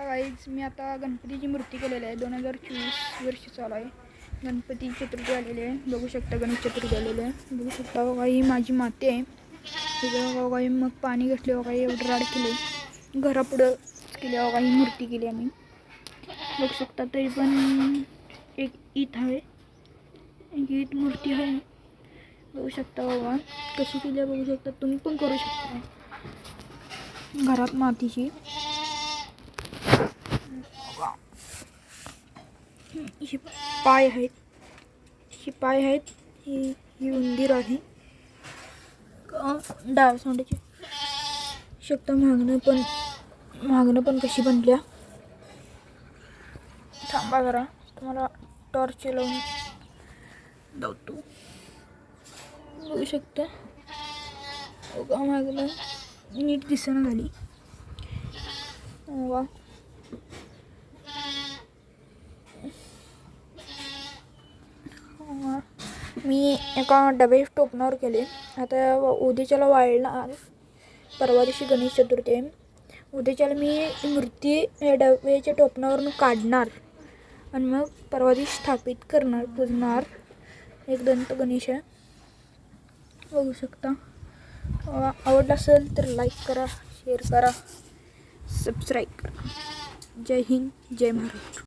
बघा गाईज मी आता गणपतीची मूर्ती केलेली आहे. दोन हजार चोवीस वर्ष चालू आहे. गणपती चतुर्थी आलेली आहे. बघू शकता गणेश चतुर्थी आलेली आहे. बघू शकता बघा ही माझी माती आहे. तिथं बघा मग पाणी घातले बघा एवढं राड केले घरापुढं केले बघा ही मूर्ती केली आम्ही. बघू शकता तरी पण एक ईद आहे. एक ईद मूर्ती आहे. बघू शकता बाबा कशी केली बघू शकता तुम्ही पण करू शकता. घरात मातीची. हे पाय आहेत. हे पाय आहेत. ही ही उंदीर आहे. डाळ सोंडाची शकता मागणं पण मागणं पण कशी बनल्या? थांबा जरा. तुम्हाला टॉर्च लावून दावतो. बघू शकता. बघा मागलं नीट दिसणं झाली. वा. मी एका डबे टोपणावर केले आता उद्याच्याला वाळणार. परवा दिवशी गणेश चतुर्थी आहे. उद्याच्याला मी मूर्ती या डब्याच्या टोपणावरून काढणार आणि मग परवा दिवशी स्थापित करणार पुजणार. एक दंत गणेश आहे. बघू शकता. आवडलं असेल तर लाईक करा शेअर करा सबस्क्राईब करा. जय हिंद जय महाराष्ट्र.